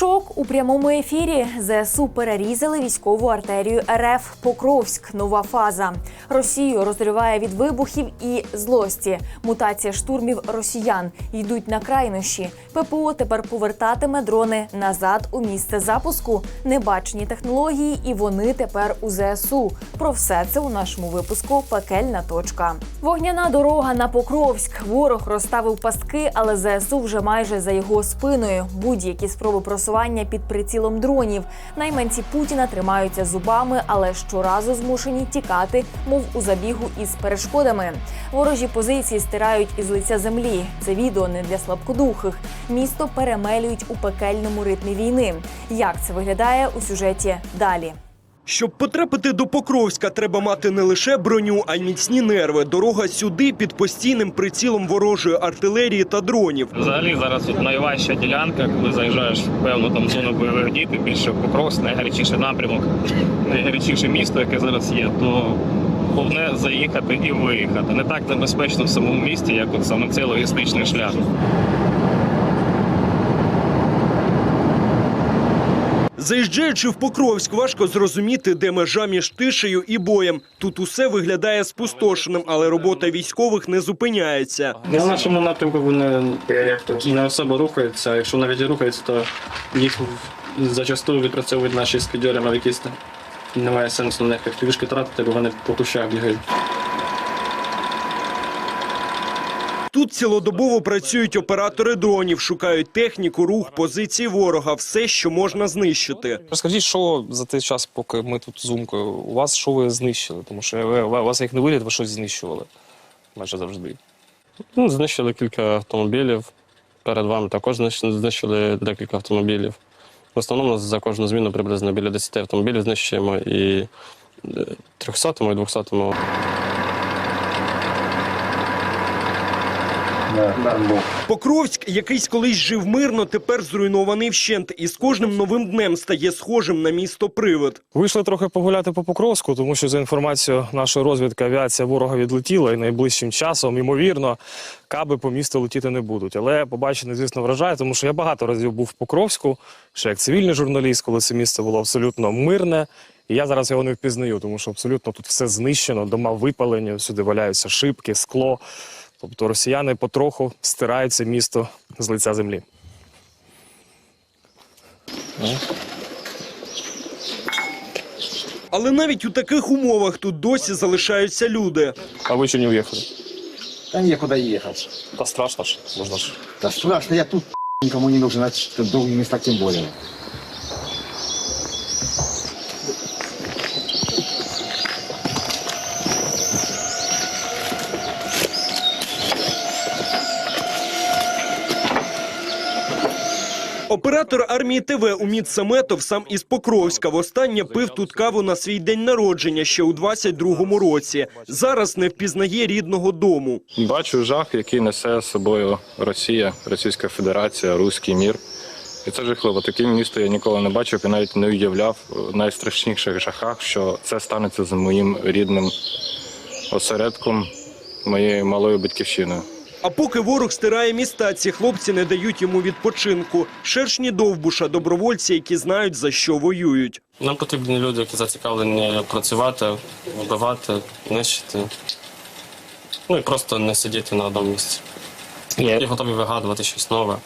Шок у прямому ефірі. ЗСУ перерізали військову артерію РФ Покровськ. Нова фаза. Росію розриває від вибухів і злості. Мутація штурмів росіян йдуть на крайнощі. ППО тепер повертатиме дрони назад у місце запуску. Небачені технології, і вони тепер у ЗСУ. Про все це у нашому випуску Пекельна точка. Вогняна дорога на Покровськ. Ворог розставив пастки, але ЗСУ вже майже за його спиною. Будь-які спроби просування під прицілом дронів. Найманці Путіна тримаються зубами, але щоразу змушені тікати, мов у забігу із перешкодами. Ворожі позиції стирають із лиця землі. Це відео не для слабкодухих. Місто перемелюють у пекельному ритмі війни. Як це виглядає у сюжеті далі? Щоб потрапити до Покровська, треба мати не лише броню, а й міцні нерви. Дорога сюди під постійним прицілом ворожої артилерії та дронів. Взагалі зараз от найважча ділянка, коли заїжджаєш в певну там зону бойових дій, тим більше Покровськ, найгарячіший напрямок, найгарячіше місто, яке зараз є, то головне заїхати і виїхати. Не так небезпечно в самому місті, як от саме цей логістичний шлях. Заїжджаючи в Покровськ, важко зрозуміти, де межа між тишею і боєм. Тут усе виглядає спустошеним, але робота військових не зупиняється. На нашому напрямку вони не особо рухаються. Якщо навіть рухаються, то їх зачастую відпрацьовують наші спідьори навікісти. Немає сенсу на них активішки тратити, бо вони по кущах бігають. Тут цілодобово працюють оператори дронів, шукають техніку, рух, позиції ворога, все, що можна знищити. Розкажіть, що за той час, поки ми тут зумкою, у вас що ви знищили? Тому що ви, у вас як не виліт, ви щось знищували. Майже завжди. Ну, знищили кілька автомобілів. Перед вами також знищили декілька автомобілів. В основному за кожну зміну приблизно біля 10 автомобілів знищуємо і 300-му і 200-му. Покровськ, якийсь колись жив мирно, тепер зруйнований вщент, і з кожним новим днем стає схожим на місто привид. Вийшли трохи погуляти по Покровську, тому що за інформацією нашої розвідки авіація ворога відлетіла і найближчим часом, ймовірно, каби по місту летіти не будуть. Але побачене, звісно, вражає, тому що я багато разів був в Покровську, ще як цивільний журналіст, коли це місце було абсолютно мирне. І я зараз його не впізнаю, тому що абсолютно тут все знищено, дома випалені, сюди валяються шибки, скло. Тобто росіяни потроху стирають це місто з лиця землі. Але навіть у таких умовах тут досі залишаються люди. А ви ще не уїхали? Да некуда ехать. Та страшно ж, можна ж. Да страшно, я тут никому не нужен, а в других местах тем более. Оператор армії ТВ Уміт Саметов сам із Покровська. Востаннє пив тут каву на свій день народження ще у 22-му році. Зараз не впізнає рідного дому. Бачу жах, який несе з собою Росія, Російська Федерація, Руський мір. І це жахливо. Таке місто я ніколи не бачив і навіть не уявляв в найстрашніших жахах, що це станеться з моїм рідним осередком, моєю малою батьківщиною. А поки ворог стирає міста, ці хлопці не дають йому відпочинку. Шершні довбуша, добровольці, які знають за що воюють. Нам потрібні люди, які зацікавлені працювати, вбивати, нищити. Ну і просто не сидіти на одному місці. Я готові вигадувати щось нове,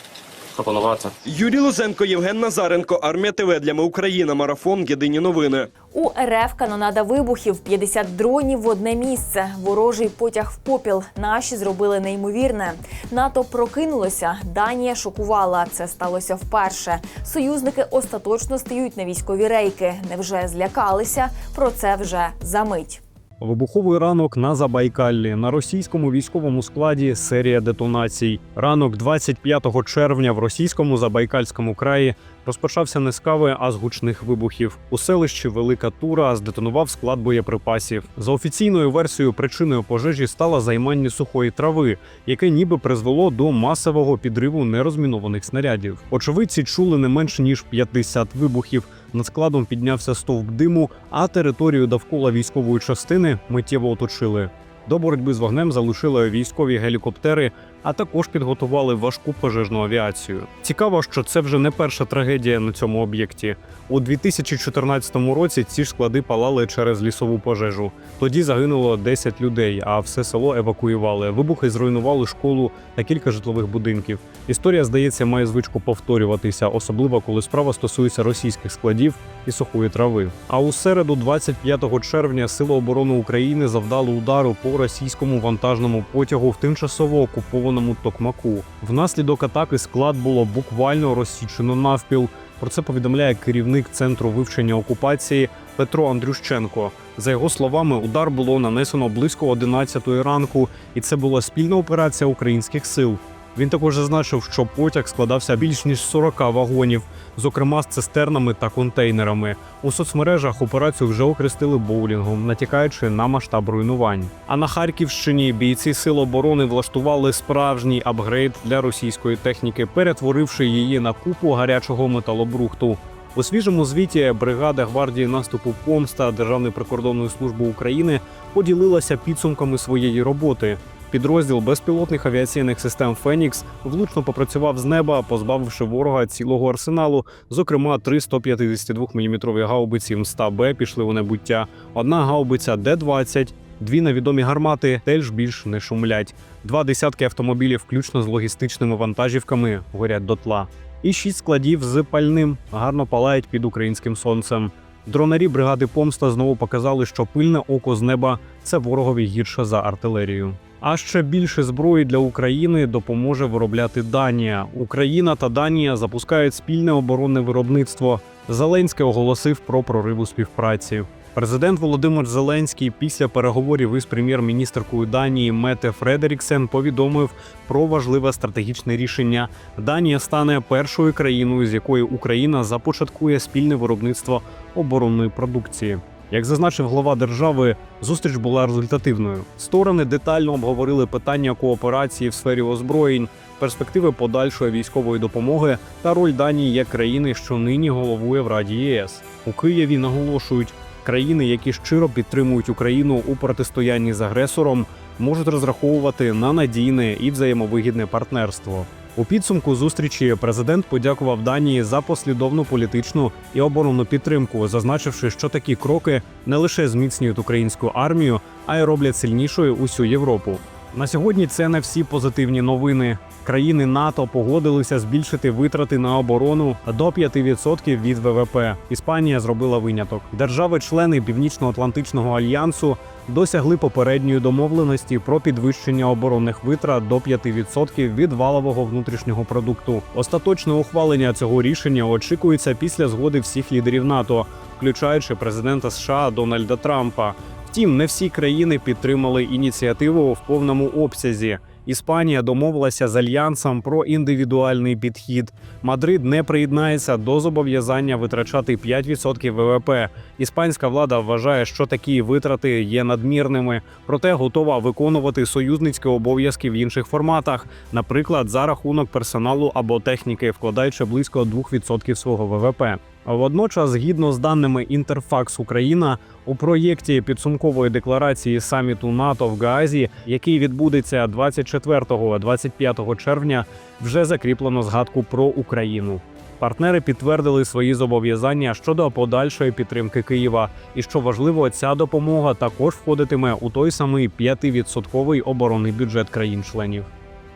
пропонувати. Юрій Лозенко, Євген Назаренко, Армія ТВ для Ми Україна. Марафон. Єдині новини. У РФ канонада вибухів, 50 дронів в одне місце. Ворожий потяг в попіл. Наші зробили неймовірне. НАТО прокинулося. Данія шокувала. Це сталося вперше. Союзники остаточно стають на військові рейки. Невже злякалися? Про це вже за мить. Вибуховий ранок на Забайкаллі на російському військовому складі серія детонацій. Ранок 25 червня в російському Забайкальському краї розпочався не з кави, а з гучних вибухів. У селищі Велика Тура здетонував склад боєприпасів. За офіційною версією, причиною пожежі стало займання сухої трави, яке ніби призвело до масового підриву нерозмінованих снарядів. Очевидці чули не менш ніж 50 вибухів. Над складом піднявся стовп диму, а територію довкола військової частини миттєво оточили. До боротьби з вогнем залишили військові гелікоптери а також підготували важку пожежну авіацію. Цікаво, що це вже не перша трагедія на цьому об'єкті. У 2014 році ці ж склади палали через лісову пожежу. Тоді загинуло 10 людей, а все село евакуювали. Вибухи зруйнували школу та кілька житлових будинків. Історія, здається, має звичку повторюватися, особливо коли справа стосується російських складів і сухої трави. А у середу, 25 червня, Сили оборони України завдали удару по російському вантажному потягу в тимчасово окупованому Токмаку. Внаслідок атаки склад було буквально розсічено навпіл. Про це повідомляє керівник центру вивчення окупації Петро Андрющенко. За його словами, удар було нанесено близько 11 ранку, і це була спільна операція українських сил. Він також зазначив, що потяг складався більш ніж з 40 вагонів, зокрема з цистернами та контейнерами. У соцмережах операцію вже окрестили боулінгом, натякаючи на масштаб руйнувань. А на Харківщині бійці сил оборони влаштували справжній апгрейд для російської техніки, перетворивши її на купу гарячого металобрухту. У свіжому звіті бригада гвардії наступу Помста Державної прикордонної служби України поділилася підсумками своєї роботи. Підрозділ безпілотних авіаційних систем Фенікс влучно попрацював з неба, позбавивши ворога цілого арсеналу. Зокрема, три 152 мм гаубиці МСТА-Б пішли у небуття, одна гаубиця Д-20, дві невідомі гармати теж більш не шумлять. Два десятки автомобілів, включно з логістичними вантажівками, горять дотла. І шість складів з пальним гарно палають під українським сонцем. Дронарі бригади Помста знову показали, що пильне око з неба це ворогові гірше за артилерію. А ще більше зброї для України допоможе виробляти Данія. Україна та Данія запускають спільне оборонне виробництво. Зеленський оголосив про прорив у співпраці. Президент Володимир Зеленський після переговорів із прем'єр-міністркою Данії Мете Фредеріксен повідомив про важливе стратегічне рішення. Данія стане першою країною, з якою Україна започаткує спільне виробництво оборонної продукції. Як зазначив глава держави, зустріч була результативною. Сторони детально обговорили питання кооперації в сфері озброєнь, перспективи подальшої військової допомоги та роль Данії як країни, що нині головує в Раді ЄС. У Києві наголошують, країни, які щиро підтримують Україну у протистоянні з агресором, можуть розраховувати на надійне і взаємовигідне партнерство. У підсумку зустрічі президент подякував Данії за послідовну політичну і оборонну підтримку, зазначивши, що такі кроки не лише зміцнюють українську армію, а й роблять сильнішою усю Європу. На сьогодні це не всі позитивні новини. Країни НАТО погодилися збільшити витрати на оборону до 5% від ВВП. Іспанія зробила виняток. Держави-члени Північно-Атлантичного альянсу досягли попередньої домовленості про підвищення оборонних витрат до 5% від валового внутрішнього продукту. Остаточне ухвалення цього рішення очікується після згоди всіх лідерів НАТО, включаючи президента США Дональда Трампа. Втім, не всі країни підтримали ініціативу в повному обсязі. Іспанія домовилася з альянсом про індивідуальний підхід. Мадрид не приєднається до зобов'язання витрачати 5% ВВП. Іспанська влада вважає, що такі витрати є надмірними, проте готова виконувати союзницькі обов'язки в інших форматах, наприклад, за рахунок персоналу або техніки, вкладаючи близько 2% свого ВВП. Водночас, згідно з даними Інтерфакс Україна, у проєкті підсумкової декларації саміту НАТО в Гаазі, який відбудеться 24-25 червня, вже закріплено згадку про Україну. Партнери підтвердили свої зобов'язання щодо подальшої підтримки Києва, і що важливо, ця допомога також входитиме у той самий 5% оборонний бюджет країн-членів.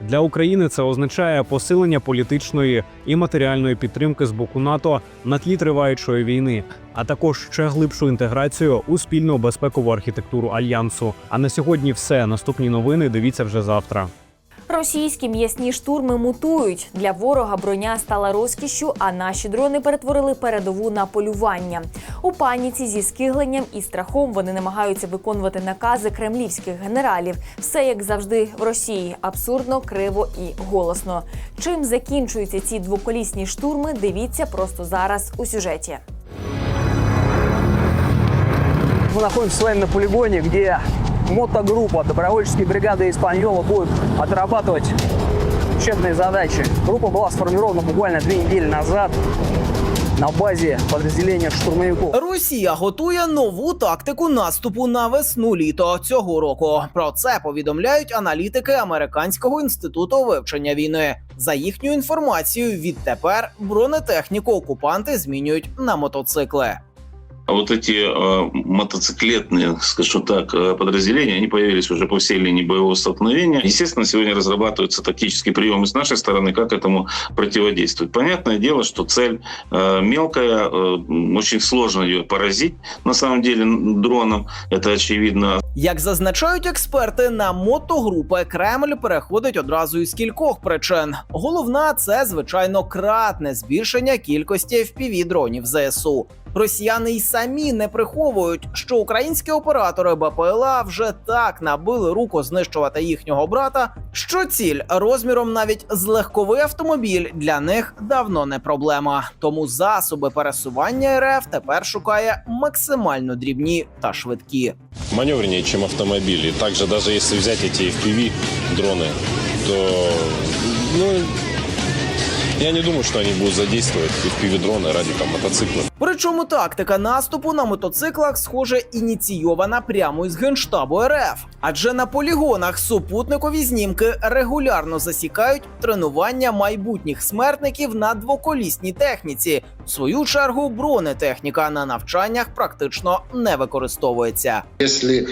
Для України це означає посилення політичної і матеріальної підтримки з боку НАТО на тлі триваючої війни, а також ще глибшу інтеграцію у спільну безпекову архітектуру альянсу. А на сьогодні все. Наступні новини дивіться вже завтра. Російські м'ясні штурми мутують. Для ворога броня стала розкішшю, а наші дрони перетворили передову на полювання. У паніці зі скигленням і страхом вони намагаються виконувати накази кремлівських генералів. Все як завжди в Росії абсурдно, криво і голосно. Чим закінчуються ці двоколісні штурми? Дивіться просто зараз у сюжеті. Мы находимся с вами на полигоне, где мотогруппа добровольческой бригады «Испаньола» будет отрабатывать учебные задачи. Группа была сформирована буквально две недели назад. на базе подразделения штурмовиков. Росія готує нову тактику наступу на весну-літо цього року. Про це повідомляють аналітики американського інституту вивчення війни. За їхньою інформацією, відтепер бронетехніку окупанти змінюють на мотоцикли. А вот эти э, мотоциклетные, скажу так, э, подразделения, они появились уже по всей линии боевого столкновения. Естественно, сегодня разрабатываются тактические приемы с нашей стороны, как этому противодействовать. Понятное дело, что цель э, мелкая, э, очень сложно ее поразить, на самом деле, н- дроном, это очевидно. Як зазначають експерти, на мотогрупи Кремль переходить одразу із кількох причин. Головна це звичайно кратне збільшення кількості fpv дронів ЗСУ. Росіяни й самі не приховують, що українські оператори БПЛА вже так набили руку знищувати їхнього брата, що ціль розміром навіть з легковий автомобіль для них давно не проблема. Тому засоби пересування РФ тепер шукає максимально дрібні та швидкі. маневреннее, чем автомобили. Также даже если взять эти FPV дроны, то ну, я не думаю, что они будут задействовать FPV дроны ради там мотоциклов. Причому тактика наступу на мотоциклах, схоже, ініційована прямо із генштабу РФ. Адже на полігонах супутникові знімки регулярно засікають тренування майбутніх смертників на двоколісній техніці. В свою чергу бронетехніка на навчаннях практично не використовується. Если э,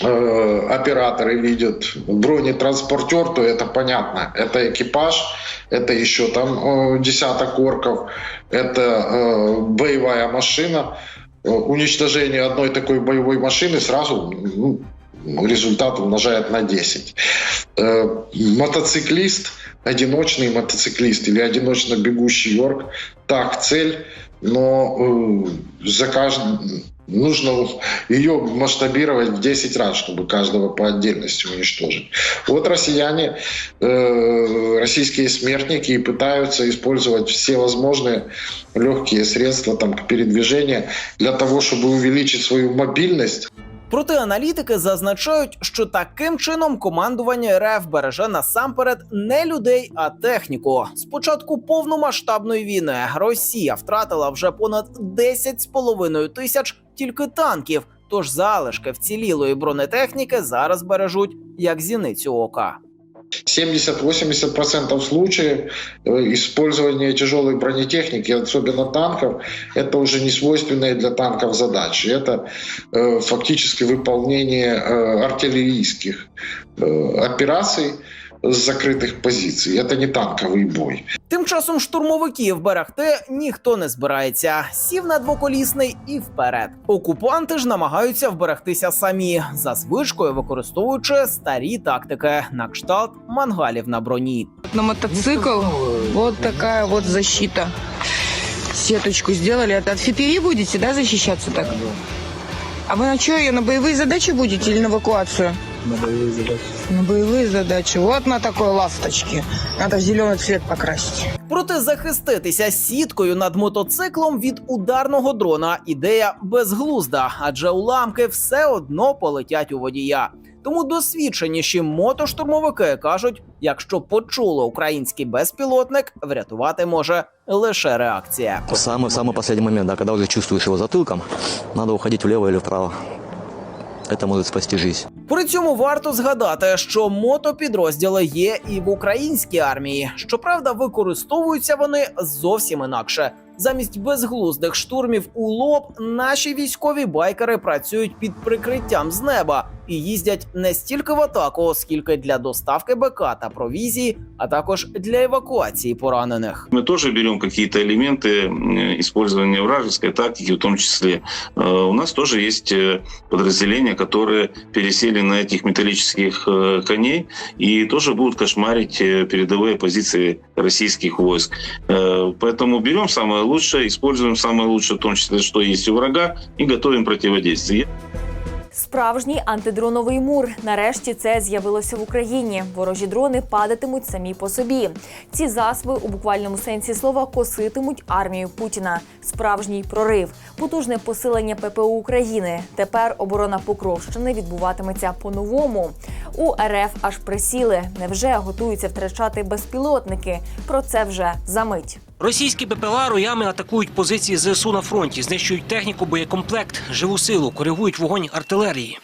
операторы видят бронетранспортер, то это понятно. Это экипаж, это еще там э, десяток орков, это э, боевая машина. Э, Уничтожение одной такой боевой машины сразу ну, результат умножает на 10. Э, мотоциклист, одиночный мотоциклист или одиночно бегущий орк, так, цель, но за каждым нужно ее масштабировать в 10 раз, чтобы каждого по отдельности уничтожить. Вот россияне, э, российские смертники пытаются использовать все возможные легкие средства там, к передвижению для того, чтобы увеличить свою мобильность. Проте аналітики зазначають, що таким чином командування РФ береже насамперед не людей, а техніку. З початку повномасштабної війни Росія втратила вже понад 10,5 тисяч тільки танків. Тож залишки вцілілої бронетехніки зараз бережуть як зіницю ока. 70-80% случаев э, использования тяжелой бронетехники, особенно танков, это уже не свойственные для танков задачи. Это э, фактически выполнение э, артиллерийских э, операций с закрытых позиций. Это не танковый бой. Тим часом штурмовиків берегти ніхто не збирається. Сів на двоколісний і вперед. Окупанти ж намагаються вберегтися самі, за звичкою використовуючи старі тактики на кшталт мангалів на броні. На мотоцикл вот такая вот защита. Сеточку сделали. Это от FPV будете, да, защищаться так? А вы на что ее, на боевые задачи будете или на эвакуацию? На боевые задачи. На боевые задачи. Вот на такой ласточке. Надо в зеленый цвет покрасить. Проте захиститися сіткою над мотоциклом від ударного дрона ідея безглузда, адже уламки все одно полетять у водія. Тому досвідченіші мотоштурмовики кажуть, якщо почули український безпілотник, врятувати може лише реакція. Самый, самый последний момент, да, когда уже чувствуешь его затылком, надо уходить влево или вправо. Это может спасти жизнь. При цьому варто згадати, що мотопідрозділи є і в українській армії. Щоправда, використовуються вони зовсім інакше. Замість безглуздих штурмів у лоб наші військові байкери працюють під прикриттям з неба і їздять не стільки в атаку, скільки для доставки БК та провізії, а також для евакуації поранених. Мы тоже берем какие-то элементы м, использования вражеской тактики, в том числе. Э, У нас тоже есть э, подразделения, которые пересели на этих металлических э, коней и тоже будут кошмарить э, передовые позиции российских войск. Э, Поэтому берем самое лучшее, используем самое лучшее, в том числе, что есть у врага, и готовим противодействие. Справжній антидроновий мур. Нарешті це з'явилося в Україні. Ворожі дрони падатимуть самі по собі. Ці засоби у буквальному сенсі слова коситимуть армію Путіна. Справжній прорив, потужне посилення ППО України. Тепер оборона Покровщини відбуватиметься по-новому. У РФ аж присіли. Невже готуються втрачати безпілотники? Про це вже за мить. Російські БПЛА роями атакують позиції ЗСУ на фронті, знищують техніку, боєкомплект, живу силу, коригують вогонь артилерії.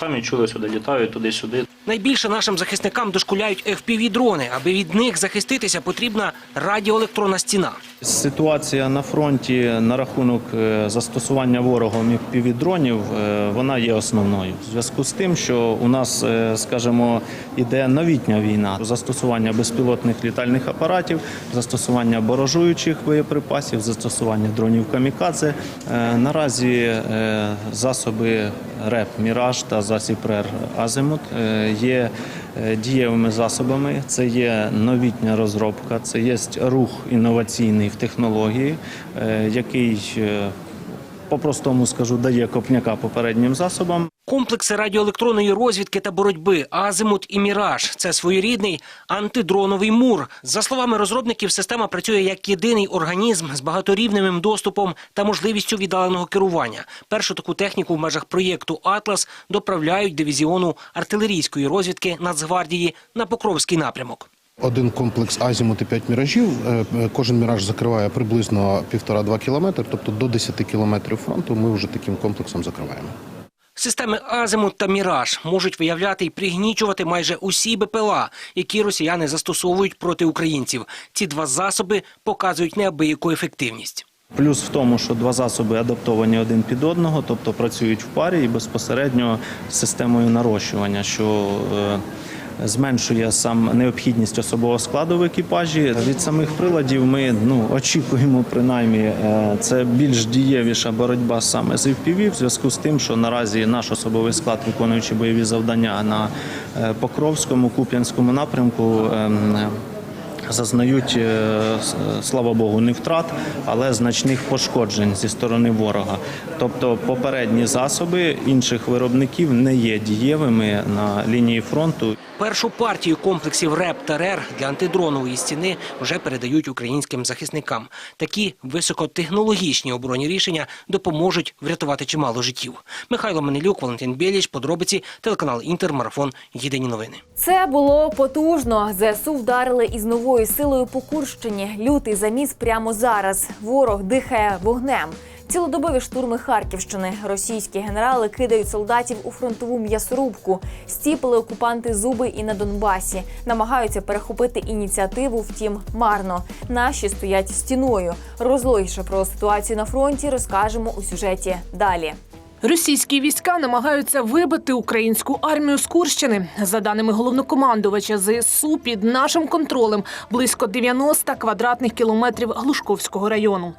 Самі чули сюди, літають туди-сюди. Найбільше нашим захисникам дошкуляють FPV-дрони. Аби від них захиститися, потрібна радіоелектронна стіна. Ситуація на фронті на рахунок е, застосування ворогом півдронів вона є основною. В зв'язку з тим, що у нас, е, скажімо, іде новітня війна, застосування безпілотних літальних апаратів, застосування борожуючих боєприпасів, застосування дронів камікадзе. Е, Наразі е, засоби РЕП Міраж та засіб РЕР Азимут е, є е, дієвими засобами. Це є новітня розробка, це є рух інноваційний в технології, е, який е, по-простому скажу дає копняка попереднім засобам. Комплекси радіоелектронної розвідки та боротьби Азимут і Міраж це своєрідний антидроновий мур. За словами розробників, система працює як єдиний організм з багаторівневим доступом та можливістю віддаленого керування. Першу таку техніку в межах проєкту Атлас доправляють дивізіону артилерійської розвідки Нацгвардії на Покровський напрямок. Один комплекс азімут і 5 міражів. Е, е, Кожен міраж закриває приблизно 1,5-2 кілометри, тобто до 10 кілометрів фронту ми вже таким комплексом закриваємо. Системи Азимут та Міраж можуть виявляти і пригнічувати майже усі БПЛА, які росіяни застосовують проти українців. Ці два засоби показують неабияку ефективність. Плюс в тому, що два засоби адаптовані один під одного, тобто працюють в парі і безпосередньо з системою нарощування, що е, зменшує сам необхідність особового складу в екіпажі. Від самих приладів ми ну очікуємо, принаймні, е, це більш дієвіша боротьба саме з FPV, в зв'язку з тим, що наразі наш особовий склад, виконуючи бойові завдання на е, Покровському, Куп'янському напрямку. Зазнають, е, слава Богу, не втрат, але значних пошкоджень зі сторони ворога. Тобто попередні засоби інших виробників не є дієвими на лінії фронту. Першу партію комплексів РЕП та РЕР для антидронової стіни вже передають українським захисникам. Такі високотехнологічні оборонні рішення допоможуть врятувати чимало життів. Михайло Менелюк, Валентин Біліч, подробиці, телеканал Інтер, марафон. Єдині новини. Це було потужно. ЗСУ вдарили із новою силою по Курщині. Лютий заміс прямо зараз. Ворог дихає вогнем. Цілодобові штурми Харківщини. Російські генерали кидають солдатів у фронтову м'ясорубку. Стіпили окупанти зуби і на Донбасі. Намагаються перехопити ініціативу, втім марно. Наші стоять стіною. Розлогіше про ситуацію на фронті розкажемо у сюжеті далі. Російські війська намагаються вибити українську армію з Курщини. За даними головнокомандувача ЗСУ, під нашим контролем близько 90 квадратних кілометрів Глушковського району.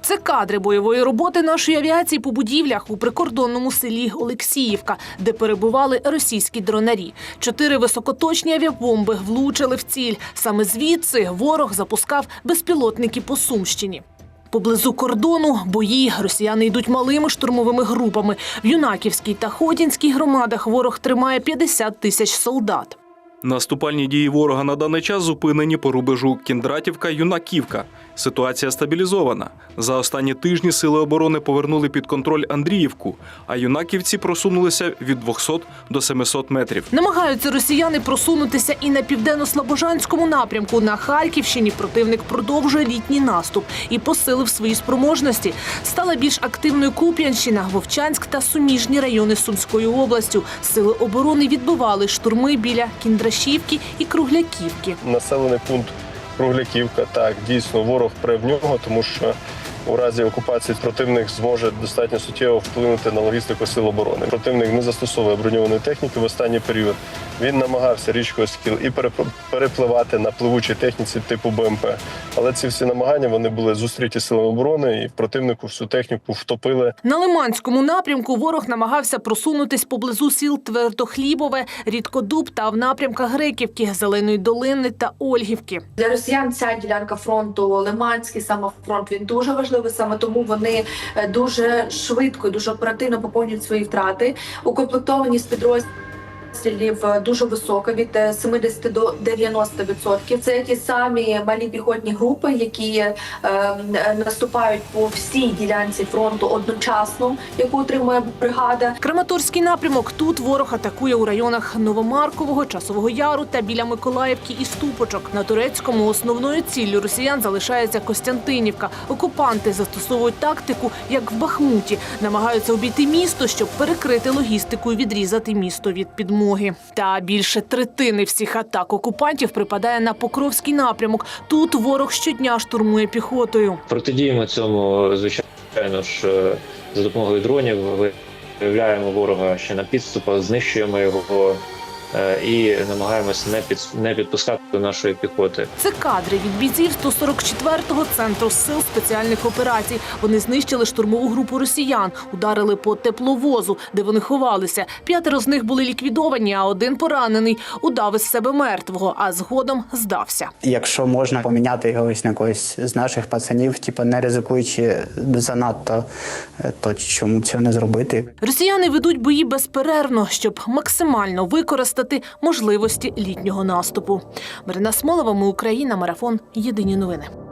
Це кадри бойової роботи нашої авіації по будівлях у прикордонному селі Олексіївка, де перебували російські дронарі. Чотири високоточні авіабомби влучили в ціль. Саме звідси ворог запускав безпілотники по Сумщині. Поблизу кордону бої росіяни йдуть малими штурмовими групами. В Юнаківській та Ходінській громадах ворог тримає 50 тисяч солдат. Наступальні дії ворога на даний час зупинені по рубежу Кіндратівка-Юнаківка. Ситуація стабілізована. За останні тижні сили оборони повернули під контроль Андріївку, а юнаківці просунулися від 200 до 700 метрів. Намагаються росіяни просунутися і на південно-слобожанському напрямку. На Харківщині противник продовжує літній наступ і посилив свої спроможності. Стала більш активною Куп'янщина, Вовчанськ та суміжні райони Сумської області. Сили оборони відбивали штурми біля Кіндрашівки і Кругляківки. населений пункт Кругляківка. Так, дійсно, ворог прив нього, тому що у разі окупації противник зможе достатньо суттєво вплинути на логістику сил оборони. Противник не застосовує броньованої техніки в останній період. Він намагався річкою Скіл і переп- перепливати на пливучій техніці типу БМП. Але ці всі намагання вони були зустріті силами оборони, і противнику всю техніку втопили. На Лиманському напрямку ворог намагався просунутись поблизу сіл Твердохлібове, Рідкодуб та в напрямках Греківки, Зеленої долини та Ольгівки. Для росіян ця ділянка фронту Лиманський саме фронт він дуже важливий. Саме тому вони е, дуже швидко і дуже оперативно поповнюють свої втрати. Укомплектовані з підрозділів обстрілів е, дуже висока від е, 70 до 90%. Це ті самі малі піхотні групи, які е, е, наступають по всій ділянці фронту одночасно, яку отримує бригада. Краматорський напрямок. Тут ворог атакує у районах Новомаркового, Часового Яру та біля Миколаївки і Ступочок. На турецькому основною ціллю росіян залишається Костянтинівка. Окупанти застосовують тактику, як в Бахмуті, намагаються обійти місто, щоб перекрити логістику і відрізати місто від підмоги. Та більше третини всіх атак окупантів припадає на Покровський напрямок. Тут ворог щодня штурмує піхотою. Протидіємо цьому, звичайно ж, е, за допомогою дронів. Виявляємо ворога ще на підступах, знищуємо його і намагаємося не під не підпускати до нашої піхоти. Це кадри від бійців 144-го центру сил спеціальних операцій. Вони знищили штурмову групу росіян, ударили по тепловозу, де вони ховалися. П'ятеро з них були ліквідовані, а один поранений удав із себе мертвого, а згодом здався. Якщо можна поміняти його ось на когось з наших пацанів, типу не ризикуючи занадто, е, то чому цього не зробити? Росіяни ведуть бої безперервно, щоб максимально використати можливості літнього наступу. Марина Смолова, ми Україна, марафон. Єдині новини.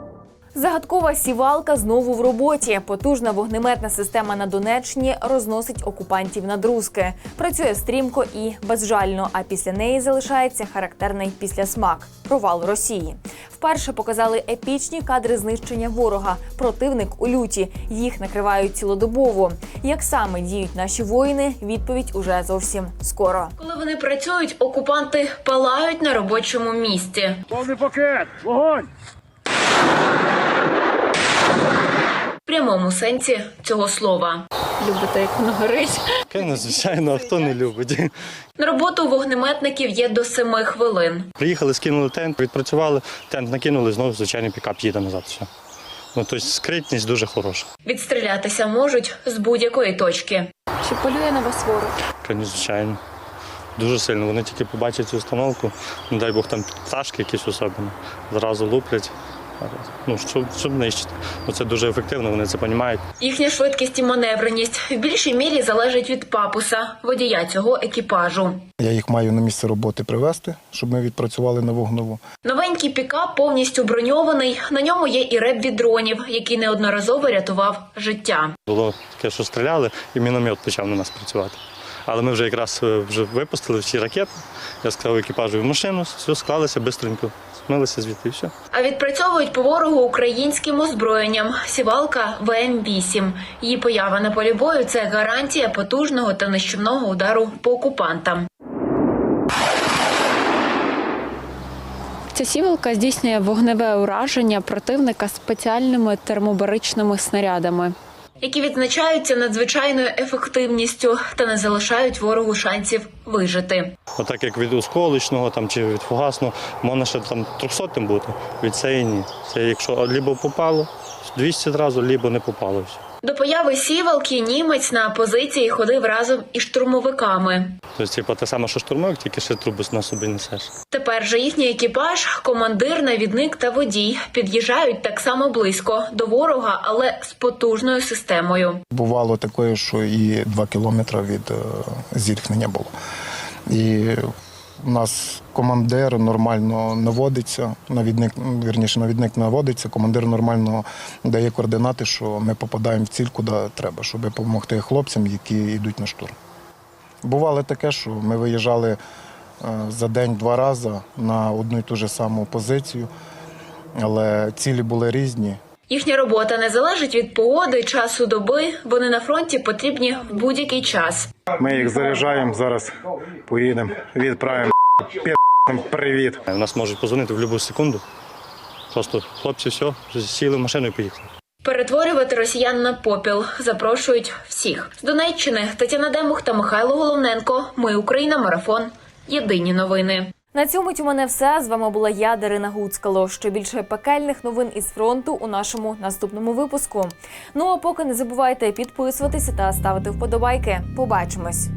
Загадкова сівалка знову в роботі. Потужна вогнеметна система на Донеччині розносить окупантів на друзки. Працює стрімко і безжально. А після неї залишається характерний післясмак провал Росії. Вперше показали епічні кадри знищення ворога. Противник у люті. Їх накривають цілодобово. Як саме діють наші воїни? Відповідь уже зовсім скоро. Коли вони працюють, окупанти палають на робочому місці. Повний пакет! Вогонь! В прямому сенсі цього слова. Любите, як воно горить. Звичайно, звичайно, а хто не любить. На роботу вогнеметників є до семи хвилин. Приїхали, скинули тент, відпрацювали, тент накинули, знову звичайний пікап їде назад. Все. Ну, тобто скритність дуже хороша. Відстрілятися можуть з будь-якої точки. Чи полює на вас ворог? Звичайно, звичайно. Дуже сильно. Вони тільки побачать цю установку, не дай Бог там пташки якісь особливі, зразу луплять. Ну, щоб, щоб нищити. Ну, це дуже ефективно, вони це розуміють. Їхня швидкість і маневреність в більшій мірі залежить від папуса, водія цього екіпажу. Я їх маю на місце роботи привезти, щоб ми відпрацювали на вогнову. Новенький пікап повністю броньований. На ньому є і реп від дронів, який неодноразово рятував життя. Було таке, що стріляли, і міномет почав на нас працювати. Але ми вже якраз е, вже випустили всі ракети. Я сказав екіпажу в машину, все склалися швидко, смилися звідти і все. А відпрацьовують по ворогу українським озброєнням. Сівалка ВМ-8. Її поява на полі бою – це гарантія потужного та нищівного удару по окупантам. Ця сівалка здійснює вогневе ураження противника спеціальними термобаричними снарядами. Які відзначаються надзвичайною ефективністю та не залишають ворогу шансів вижити. Отак як від осколочного там, чи від фугасного, можна ще там 300 бути, від цієї ні. Це якщо лібо попало 200 одразу, лібо не попало. все. До появи сівалки німець на позиції ходив разом із штурмовиками. Тобто, типу, те саме, що штурмовик, тільки ще трубу на собі несеш. Тепер же їхній екіпаж, командир, навідник та водій під'їжджають так само близько до ворога, але з потужною системою. Бувало таке, що і два кілометри від е, зіткнення було. І у нас командир нормально наводиться, навідник, вірніше, навідник наводиться, командир нормально дає координати, що ми попадаємо в ціль, куди треба, щоб допомогти хлопцям, які йдуть на штурм. Бувало таке, що ми виїжджали е, за день два рази на одну і ту ж саму позицію, але цілі були різні. Їхня робота не залежить від погоди, часу доби. Вони на фронті потрібні в будь-який час. Ми їх заряджаємо, зараз поїдемо, відправимо привіт. У нас можуть позвонити в будь-яку секунду. Просто хлопці, все, сіли в машину і поїхали. Перетворювати росіян на попіл запрошують всіх з Донеччини. Тетяна Демух та Михайло Головненко. Ми Україна. Марафон. Єдині новини. На цьому у мене все. З вами була я, Дарина Гуцкало. Ще більше пекельних новин із фронту у нашому наступному випуску. Ну а поки не забувайте підписуватися та ставити вподобайки. Побачимось.